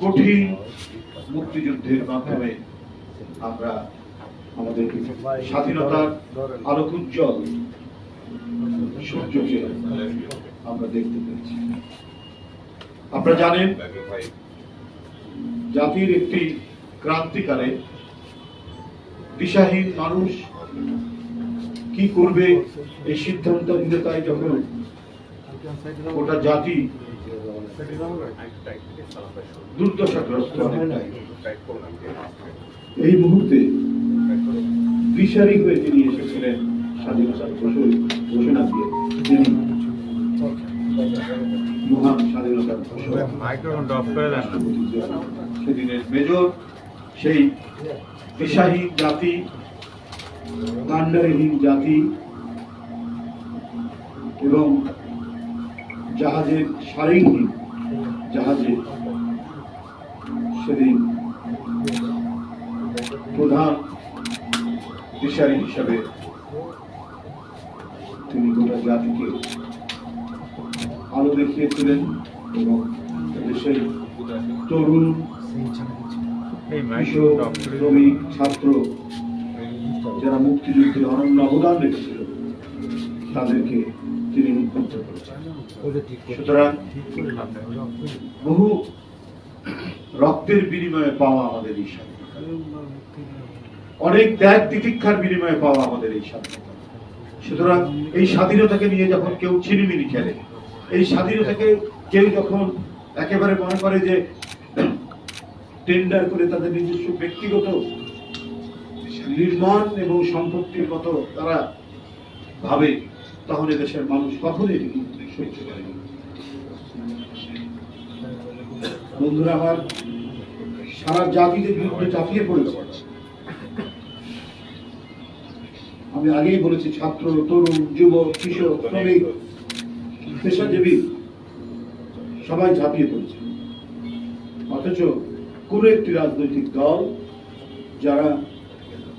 কঠিন মুক্তিযুদ্ধের মাধ্যমে আমরা আমাদের স্বাধীনতার আলোকোজ্জ্বল সূর্যকে আমরা দেখতে পেয়েছি। আপনারা জানেন, জাতির একটি ক্রান্তিকালে দিশাহীন মানুষ কি করবে এই সিদ্ধান্তহীনতায় যখন গোটা জাতি দুর্দশাগ্রস্ত এই মুহূর্তে দিশারি হয়ে তিনি এসেছিলেন স্বাধীনতার ঘোষণা দিয়ে তিনি মহান স্বাধীনতার ঘোষণা মাইক্রোফোন অফ করে দেন না। সেদিনের মেজর সেই দিশাহীন জাতি কাণ্ডারহীন জাতি এবং জাহাজের সারিহীন জাহাজে সেদিন প্রধান দিশারি হিসাবে তিনি গোটা জাতিকে আলো দেখিয়েছিলেন এবং দেশের তরুণ। শ্রমিক ছাত্র যারা মুক্তিযুদ্ধে অনন্য অবদান রেখেছিল তাদেরকে তিনি উদ্বুদ্ধ করেছেন সুতরাং বহু রক্তের বিনিময়ে পাওয়া আমাদের এই স্বাধীনতা। অনেক ত্যাগ তিতিক্ষার বিনিময়ে পাওয়া আমাদের এই স্বাধীনতা। সুতরাং এই স্বাধীনতাকে নিয়ে যখন কেউ ছিনিমিনি খেলে, এই স্বাধীনতাকে কেউ যখন একেবারে মনে করে যে টেন্ডার করে তাদের নিজস্ব ব্যক্তিগত নির্মাণ এবং সম্পত্তির মতো তারা ভাবে তাহলে দেশের মানুষ কখনোই এটি সহ্য করেনি বন্ধুরা, আমার সারা জাতিদের বিরুদ্ধে চাপিয়ে পড়েছে। আমি আগেই বলেছি, ছাত্র, তরুণ, যুবক কিশোর শ্রমিক, পেশাজীবী, সবাই ঝাঁপিয়ে পড়েছে। অথচ কোন একটি রাজনৈতিক দল যারা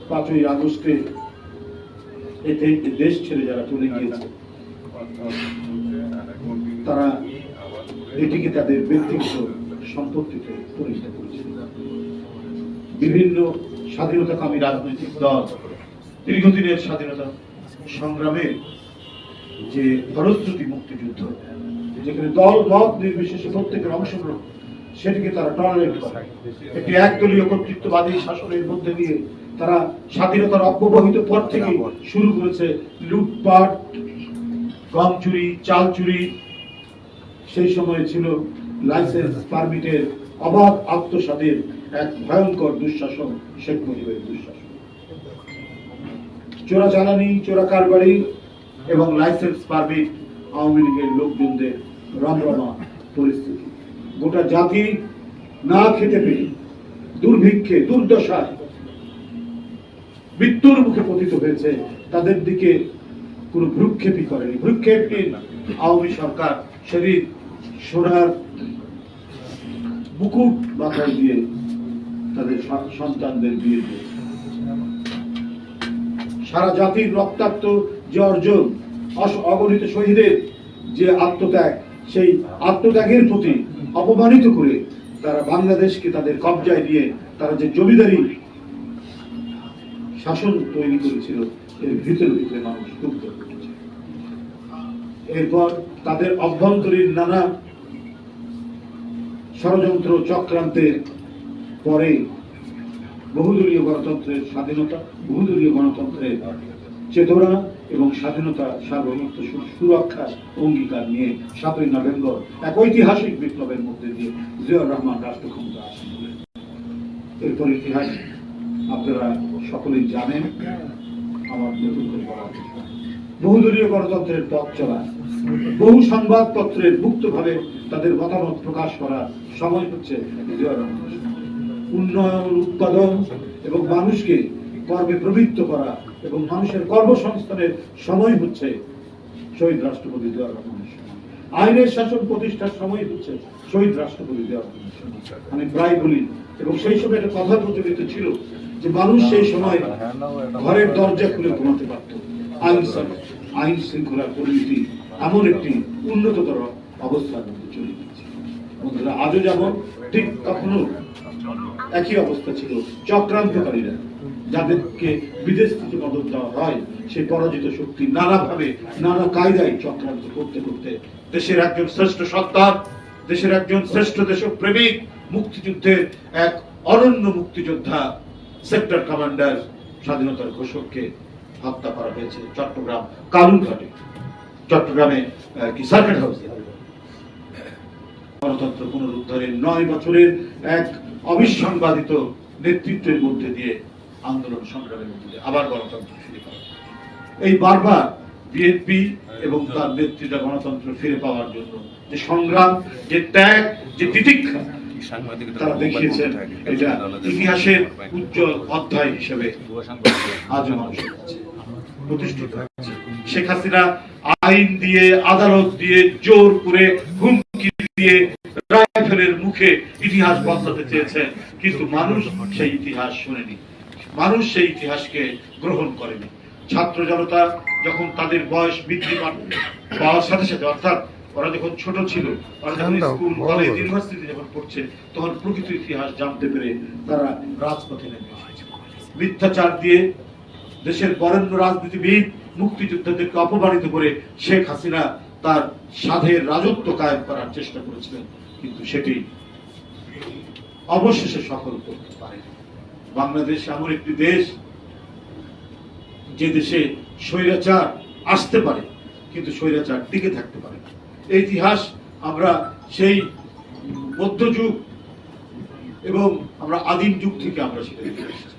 পাঁচই আগস্টে দেশ ছেড়ে যারা চলে গিয়েছে, তারা এটিকে তাদের ব্যক্তিগত সম্পত্তিতে করেছে। বিভিন্ন রাজনৈতিক দল দীর্ঘদিনের স্বাধীনতা সংগ্রামের যে ফলশ্রুতি মুক্তিযুদ্ধ, যেখানে দল মত নির্বিশেষে প্রত্যেকের অংশগ্রহণ, সেটিকে তারা টলারেট করে। একটি একদলীয় কর্তৃত্ববাদী শাসনের মধ্যে দিয়ে তারা স্বাধীনতার অব্যবহিত পর থেকে শুরু করেছে লুটপাট গম চুরি চাল চুরি সেই সময় ছিল লাইসেন্স পারমিটের অবাধ আত্মসাতের এক ভয়ঙ্কর দুঃশাসন শেখ মুজিবের দুঃশাসন। চোরা চালানি চোরা কারবারি এবং লাইসেন্স পারমিট আওয়ামী লীগের লোকজনদের রমরমা পরিস্থিতি। গোটা জাতি না খেতে পেয়ে দুর্ভিক্ষে দুর্দশায় মৃত্যুর মুখে পতিত হয়েছে, তাদের দিকে কোনো ভ্রুক্ষেপই করেনি। ভ্রুক্ষেপহীন আওয়ামী সরকার সেদিন সোনার মুকুট মাথায় দিয়ে তাদের সন্তানদের বিয়ে দিয়েছে। সারা জাতির রক্তাক্ত যে অর্জন অগণিত শহীদের যে আত্মত্যাগ, সেই আত্মত্যাগের প্রতি অপমানিত করে তারা বাংলাদেশকে তাদের কবজায় দিয়ে তারা যে জমিদারি শাসন তৈরি করেছিল, এর ভিতরে ভিতরে মানুষ ক্ষুব্ধ এরপর তাদের অভ্যন্তরীণ নানা ষড়যন্ত্র চক্রান্তের পরে বহুদলীয় গণতন্ত্রের স্বাধীনতা, বহুদলীয় গণতন্ত্রের চেতনা এবং স্বাধীনতা সার্বভৌমত্ব সু- সুরক্ষার অঙ্গীকার নিয়ে সাতই নভেম্বর এক ঐতিহাসিক বিপ্লবের মধ্যে দিয়ে জিয়াউর রহমান রাষ্ট্র ক্ষমতা আসেন এরপর ইতিহাস, আপনারা সকলেই জানেন আমার নতুন করে বলার বহুদলীয় গণতন্ত্রের পথ চলা, বহু সংবাদপত্রের মুক্তভাবে তাদের মতামত প্রকাশ করার সময় হচ্ছে। উন্নয়ন, উৎপাদন এবং মানুষকে কর্মে প্রবৃত্ত করা এবং মানুষের কর্মসংস্থানের সময় হচ্ছে শহীদ রাষ্ট্রপতি রহমানের আইনের শাসন প্রতিষ্ঠার সময় হচ্ছে শহীদ রাষ্ট্রপতি রহমানের আমি প্রায় বলি, এবং সেই সময় একটা কথা প্রচলিত ছিল যে মানুষ সেই সময় ঘরের দরজা খুলে ঘুমাতে পারত। আইন আইন শৃঙ্খলার পরিণতি এমন একটি উন্নততর অবস্থার মধ্যে চলে গিয়েছে। বন্ধুরা, আজও যেমন ঠিক তখনও একই অবস্থা ছিল চক্রান্তকারীরা যাদেরকে বিদেশ থেকে মদত দেওয়া হয় সেই পরাজিত শক্তি নানাভাবে নানা কায়দায় চক্রান্ত করতে করতে দেশের একজন শ্রেষ্ঠ সন্তান দেশের একজন শ্রেষ্ঠ দেশপ্রেমিক মুক্তিযুদ্ধের এক অনন্য মুক্তিযোদ্ধা সেক্টর কমান্ডার স্বাধীনতার ঘোষককে হত্যা করা হয়েছে চট্টগ্রাম কালুরঘাটে চট্টগ্রামে কি সার্কিট হাউসে গণতন্ত্র পুনরুদ্ধারের নয় বছরের এক অবিসংবাদিত নেতৃত্বের মধ্যে দিয়ে আন্দোলন সংগ্রামের মধ্যে দিয়ে আবার গণতন্ত্র ফিরে পাওয়া। এই বারবার বিএনপি এবং তার নেতৃত্বে গণতন্ত্র ফিরে পাওয়ার জন্য যে সংগ্রাম, যে ত্যাগ, যে তিতিক্ষা তারা দেখিয়েছেন এটা ইতিহাসের উজ্জ্বল অধ্যায় হিসেবে আজও মানুষের কাছে প্রতিষ্ঠিত শেখ হাসিনা আইন দিয়ে আদালত দিয়ে জোর করে হুমকি দিয়ে রাইফেলের মুখে ইতিহাস বদলাতে চেয়েছেন কিন্তু মানুষ সেই ইতিহাস শুনেনি। মানুষ সেই ইতিহাসকে গ্রহণ করেনি। ছাত্র জনতা যখন তাদের বয়স বৃদ্ধি পাওয়ার সাথে সাথে অর্থাৎ ওরা যখন ছোট ছিল ওরা যখন স্কুল কলেজ ইউনিভার্সিটি যখন পড়ছে তখন প্রকৃত ইতিহাস জানতে পেরে তারা রাজপথে নেমে মিথ্যাচার দিয়ে দেশের বরেণ্য রাজনীতিবিদ মুক্তিযোদ্ধাদেরকে অপমানিত করে শেখ হাসিনা তার সাধের রাজত্ব কায়েম করার চেষ্টা করেছিলেন কিন্তু সেটি অবশেষে সফল করতে পারে বাংলাদেশ এমন একটি দেশ যে দেশে স্বৈরাচার আসতে পারে কিন্তু স্বৈরাচার টিকে থাকতে পারে ইতিহাস, আমরা সেই মধ্যযুগ এবং আমরা আদিম যুগ থেকে আমরা সেটা দেখে এসেছি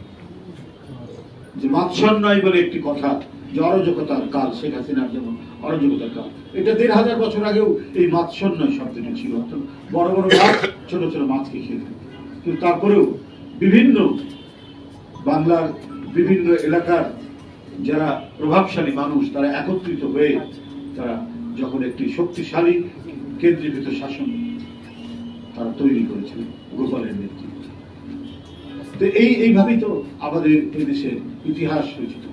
যে মাৎসন্যায় বলে একটি কথা, যে অরাজকতার কাল, শেখ হাসিনার যেমন অরাজকতার কাল এটা দেড় হাজার বছর আগেও এই মাৎসন্যায় শব্দটি ছিল অর্থাৎ বড় বড় মাছ, ছোট ছোট মাছকে খেয়ে। কিন্তু তারপরেও বিভিন্ন বাংলার বিভিন্ন এলাকার যারা প্রভাবশালী মানুষ, তারা একত্রিত হয়ে তারা যখন একটি শক্তিশালী কেন্দ্রীভূত শাসন তারা তৈরি করেছিলেন গোপালের নেতৃত্বে। তো এই, এইভাবেই তো আমাদের এই দেশের ইতিহাস রচিত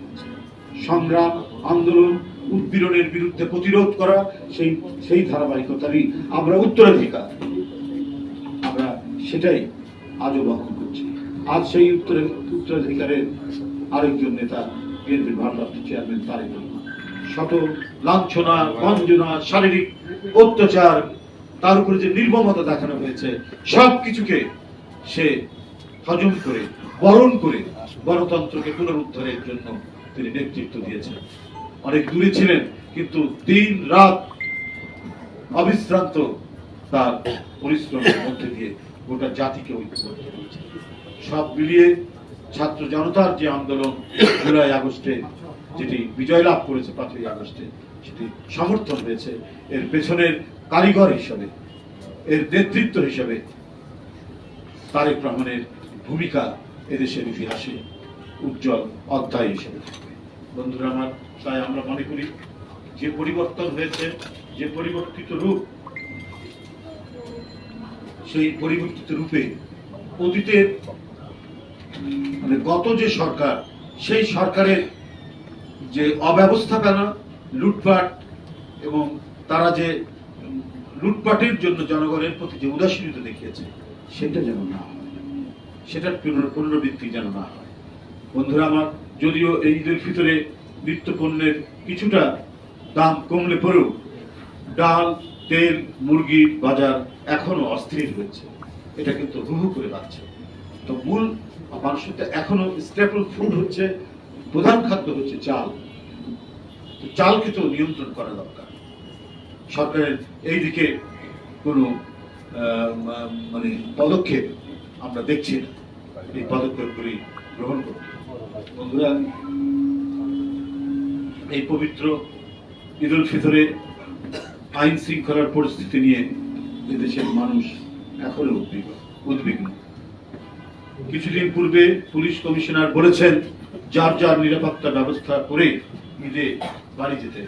সংগ্রাম, আন্দোলন, উৎপীড়নের বিরুদ্ধে প্রতিরোধ করা, সেই সেই ধারাবাহিকতারই আমরা উত্তরাধিকার। আমরা সেটাই আজও বহন করছি। আজ সেই উত্তর, উত্তরাধিকারের আরেকজন নেতা, বিএনপির ভারপ্রাপ্ত চেয়ারম্যান তারেক শত লাঞ্ছনা বঞ্চনা শারীরিক অত্যাচার, তার উপরে যে নির্মমতা দেখানো হয়েছে, সব কিছুকে সে হজম করে, বরণ করে গণতন্ত্রকে পুনরুদ্ধারের জন্য তিনি নেতৃত্ব দিয়েছেন। অনেক দূরে ছিলেন, কিন্তু দিন রাত অবিশ্রান্ত তার পরিশ্রমের মধ্যে দিয়ে গোটা জাতিকে ঐক্যবদ্ধ করেছে সব মিলিয়ে ছাত্র জনতার যে আন্দোলন, জুলাই আগস্টে যেটি বিজয় লাভ করেছে পাঁচই আগস্টে, সেটি সমর্থন হয়েছে এর পেছনের কারিগর হিসাবে, এর নেতৃত্ব হিসাবে তারেক রহমানের ভূমিকা এদেশের ইতিহাসে উজ্জ্বল অধ্যায় হিসেবে বন্ধুরা, আমার তাই আমরা মনে করি যে পরিবর্তন হয়েছে, যে পরিবর্তিত রূপ, সেই পরিবর্তিত রূপে অতীতের মানে গত যে সরকার, সেই সরকারের যে অব্যবস্থাপনা, লুটপাট এবং তারা যে লুটপাটের জন্য জনগণের প্রতি যে উদাসীনতা দেখিয়েছে, সেটা যেন না হয়। সেটার পুনর- পুনরাবৃত্তি যেন না হয়। বন্ধুরা আমার, যদিও এই ঈদের ভিতরে নিত্য পণ্যের কিছুটা দাম কমলে পরেও ডাল, তেল মুরগির বাজার এখনও অস্থির হয়েছে। এটা কিন্তু হু হু করে বাড়ছে। তো মূল মানুষের এখনও স্টেপল ফুড হচ্ছে, প্রধান খাদ্য হচ্ছে চাল। চালকে তো নিয়ন্ত্রণ করা দরকার। সরকারের এই দিকে কোনো মানে পদক্ষেপ আমরা দেখছি না। এই পদক্ষেপগুলি গ্রহণ করতে। বন্ধুরা, এই পবিত্র ঈদ উল ফিতরে আইন শৃঙ্খলার পরিস্থিতি নিয়ে এদেশের মানুষ এখনও উদ্বিগ্ন উদ্বিগ্ন। কিছুদিন পূর্বে পুলিশ কমিশনার বলেছেন, যার যার নিরাপত্তা ব্যবস্থা করে ঈদে বাড়ি যেতে।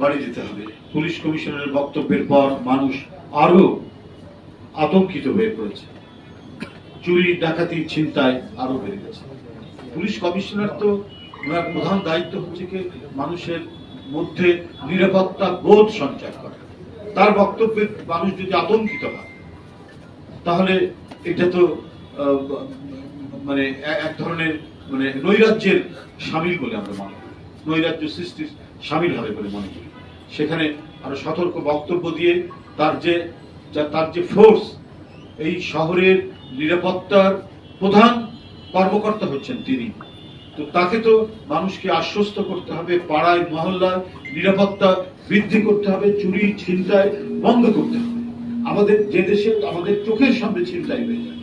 বাড়ি যেতে হবে। পুলিশ কমিশনারের বক্তব্যের পর মানুষ আরও আতঙ্কিত হয়ে পড়েছে। চুরি ডাকাতি ছিনতাই আরও বেড়ে গেছে। পুলিশ কমিশনার তো ওনার প্রধান দায়িত্ব হচ্ছে কি মানুষের মধ্যে নিরাপত্তা বোধ সঞ্চার করে। তার বক্তব্যে মানুষ যদি আতঙ্কিত হয়, তাহলে এটা তো মানে এক ধরনের মানে নৈরাজ্যের সামিল বলে আমরা মনে করি। নৈরাজ্য সৃষ্টির সামিল হবে বলে মনে করি। সেখানে আরও সতর্ক বক্তব্য দিয়ে তার যে তার যে ফোর্স এই শহরের নিরাপত্তার প্রধান কর্মকর্তা হচ্ছেন তিনি। তো তাকে তো মানুষকে আশ্বস্ত করতে হবে, পাড়ায়, মহল্লায় নিরাপত্তা বৃদ্ধি করতে হবে চুরি ছিনতাই বন্ধ করতে হবে। আমাদের যে দেশে আমাদের চোখের সামনে ছিনতাই হয়ে যায়।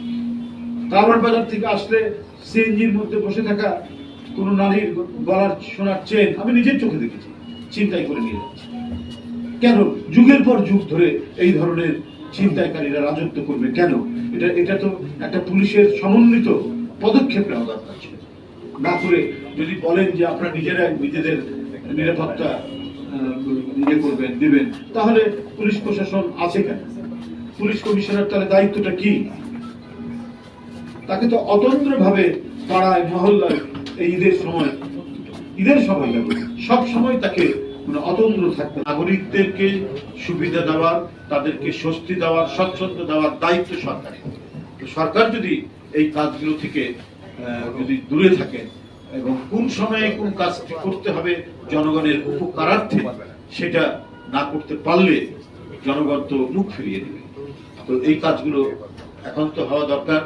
কারওয়ান বাজার থেকে আসলে সিএনজির মধ্যে বসে থাকা কোন নারীর গলার সোনার চেন আমি নিজের চোখে দেখেছি ছিনতাই করে নিয়ে যাচ্ছে। কেন? যুগের পর যুগ ধরে এই ধরনের ছিনতাইকারীরা রাজত্ব করবে কেন? এটা এটা তো একটা পুলিশের সমন্বিত পদক্ষেপ নেওয়া দরকার ছিল। না করে যদি বলেন যে আপনারা নিজেরা নিজেদের নিরাপত্তা আহ, ইয়ে করবেন দিবেন তাহলে পুলিশ প্রশাসন আছে কেন? পুলিশ কমিশনার তাহলে দায়িত্বটা কি? তাকে তো অতন্ত্র ভাবে পাড়ায় মহল্লায় এই ঈদের সময় ঈদের সময় না, সব সময় তাকে মানে অতন্ত্র থাকতে নাগরিকদেরকে সুবিধা দেওয়ার তাদেরকে স্বস্তি দেওয়ার স্বচ্ছন্দ দেওয়ার দায়িত্ব সরকারের। সরকার যদি এই কাজগুলো থেকে যদি দূরে থাকে এবং কোন সময়ে কোন কাজটি করতে হবে জনগণের উপকারার্থে সেটা না করতে পারলে জনগণ তো মুখ ফিরিয়ে দেবে তো এই কাজগুলো এখন তো হওয়া দরকার।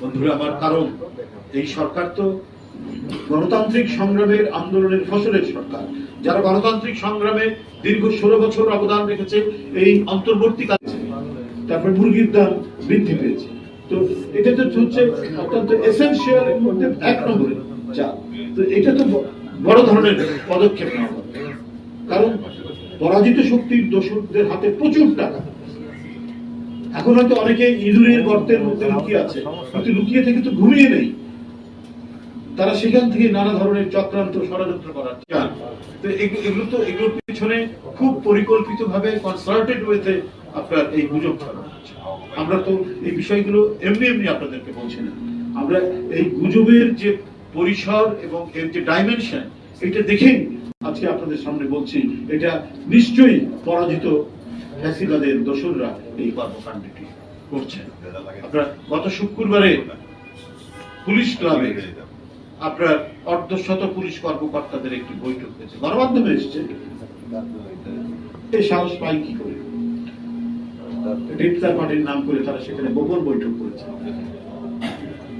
বন্ধুরা, আমার কারণ, এই সরকার তো গণতান্ত্রিক সংগ্রামের আন্দোলনের ফসলের সরকার। যারা গণতান্ত্রিক সংগ্রামে দীর্ঘ ষোলো বছর অবদান রেখেছে, এই অন্তর্বর্তী কাজে তারপর মুরগির দাম বৃদ্ধি পেয়েছে। তো এটা তো হচ্ছে অত্যন্ত এসেন্সিয়াল এর মধ্যে এক নম্বরে চাল তো এটা তো বড় ধরনের পদক্ষেপ নেওয়া কারণ পরাজিত শক্তির দোষকদের হাতে প্রচুর টাকা। এখন হয়তো অনেকে ইঁদুরের গর্তের মধ্যে লুকিয়ে আছে, কিন্তু লুকিয়ে থেকে তো ঘুমিয়ে নেই। তারা সেখান থেকে নানা ধরনের চক্রান্ত, ষড়যন্ত্র করার চান তো এগুলো তো, এগুলোর পিছনে খুব পরিকল্পিত ভাবে কনসাল্টেড ওয়েতে আপনার এই গুজব আমরা তো এই বিষয়গুলো এমনি এমনি আপনাদেরকে বলছি না। আমরা এই গুজবের যে পরিসর এবং এর যে ডাইমেনশন এটা দেখেই আজকে আপনাদের সামনে বলছি, এটা নিশ্চয়ই পরাজিত ফ্যাসিবাদের দোসররা এই কর্মকাণ্ডটি করছেন। আপনার গত শুক্রবারে পুলিশ ক্লাবে আপনার অর্ধশত পুলিশ কর্মকর্তাদের একটি বৈঠক হয়েছে। গণমাধ্যমে এসছে। এই সাহস পাই কি করে? রিক্তার পার্টির নাম করে তারা সেখানে গোপন বৈঠক করেছে।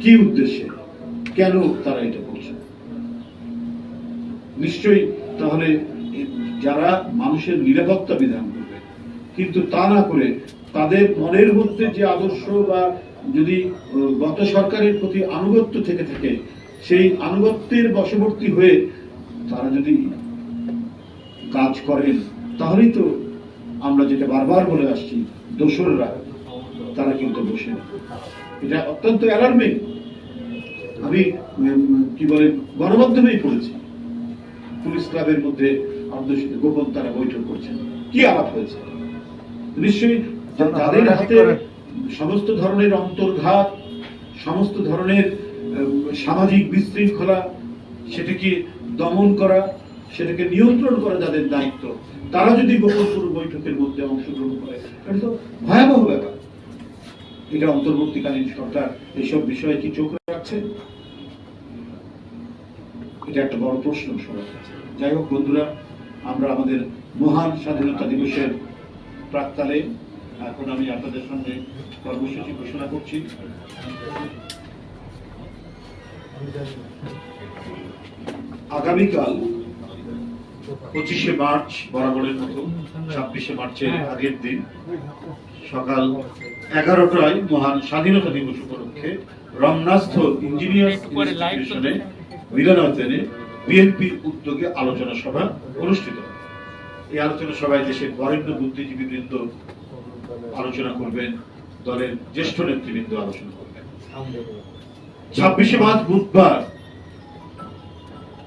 কি উদ্দেশ্যে? কেন তারা এটা করছে? নিশ্চয়ই তাহলে যারা মানুষের নিরাপত্তা বিধান কিন্তু তা না করে তাদের মনের মধ্যে যে আদর্শ বা যদি গত সরকারের প্রতি আনুগত্য থেকে থাকে, সেই আনুগত্যের বশবর্তী হয়ে তারা যদি কাজ করেন, তাহলেই তো আমরা যেটা বারবার বলে আসছি, দোসররা, তারা কিন্তু বসে এটা অত্যন্ত অ্যালার্মিং আমি কি বলে, গণমাধ্যমেই পড়েছি। পুলিশ ক্লাবের মধ্যে আমাদের সাথে গোপন তারা বৈঠক করছেন। কি আলাপ হয়েছে? নিশ্চয়ই তাদের হাতে সমস্ত ধরনের অন্তর্ঘাত সমস্ত ধরনের সামাজিক বিশৃঙ্খলা সেটাকে দমন করা সেটাকে নিয়ন্ত্রণ করা যাদের দায়িত্ব। তারা যদি গোপন কোনো বৈঠকের মধ্যে অংশগ্রহণ করে এটা তো ভয়াবহ ব্যাপার। এটা অন্তর্বর্তীকালীন সরকার এইসব বিষয়ে কি চোখ রাখছে? এটা একটা বড় প্রশ্ন সবার কাছে যাই হোক বন্ধুরা আমরা আমাদের মহান স্বাধীনতা দিবসের প্রাককালে এখন আমি আপনাদের সামনে কর্মসূচি ঘোষণা করছি। আগামীকাল পঁচিশে মার্চ, বরাবরের মতো, ছাব্বিশে মার্চের আগের দিন, সকাল এগারোটায় মহান স্বাধীনতা দিবস উপলক্ষে রমনাস্থ ইঞ্জিনিয়ার্স মিলনায়তনে বিএনপির উদ্যোগে আলোচনা সভা অনুষ্ঠিত এই আলোচনা সভায় দেশের বরেণ্য বুদ্ধিজীবী বৃন্দ আলোচনা করবেন, দলের জ্যেষ্ঠ নেতৃবৃন্দ আলোচনা করবেন। ছাব্বিশে মার্চ বুধবার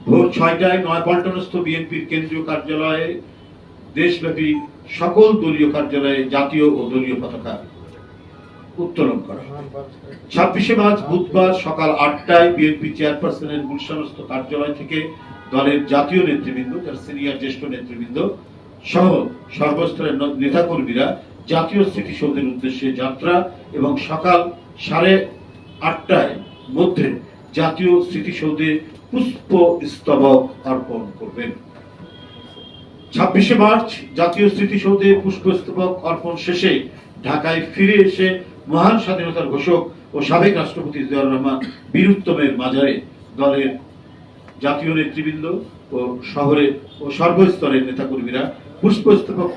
ভোর ছয়টায় নয়াপল্টনস্থ বিএনপির কেন্দ্রীয় কার্যালয়ে দেশব্যাপী সকল দলীয় কার্যালয়ে জাতীয় ও দলীয় পতাকা উত্তোলন করা ছাব্বিশে মার্চ বুধবার সকাল আটটায় বিএনপি চেয়ারপারসনের গুলশানস্থ কার্যালয় থেকে দলের জাতীয় নেতৃবৃন্দ যার সিনিয়র জ্যেষ্ঠ নেতৃবৃন্দ সহ সর্বস্তরের নেতাকর্মীরা জাতীয় স্মৃতিসৌধের উদ্দেশ্যে যাত্রা এবং সকাল সাড়ে আটটায় মধ্যে জাতীয় স্মৃতিসৌধে পুষ্প স্তবক অর্পণ করবেন। ছাব্বিশে মার্চ, জাতীয় স্মৃতিসৌধে পুষ্পস্তবক অর্পণ শেষে ঢাকায় ফিরে এসে মহান স্বাধীনতার ঘোষক ও সাবেক রাষ্ট্রপতি জিয়াউর রহমান বীরুত্তমের মাজারে দলের জাতীয় নেতৃবৃন্দ ও শহরের ও সর্বস্তরের নেতাকর্মীরা পুষ্পস্তবক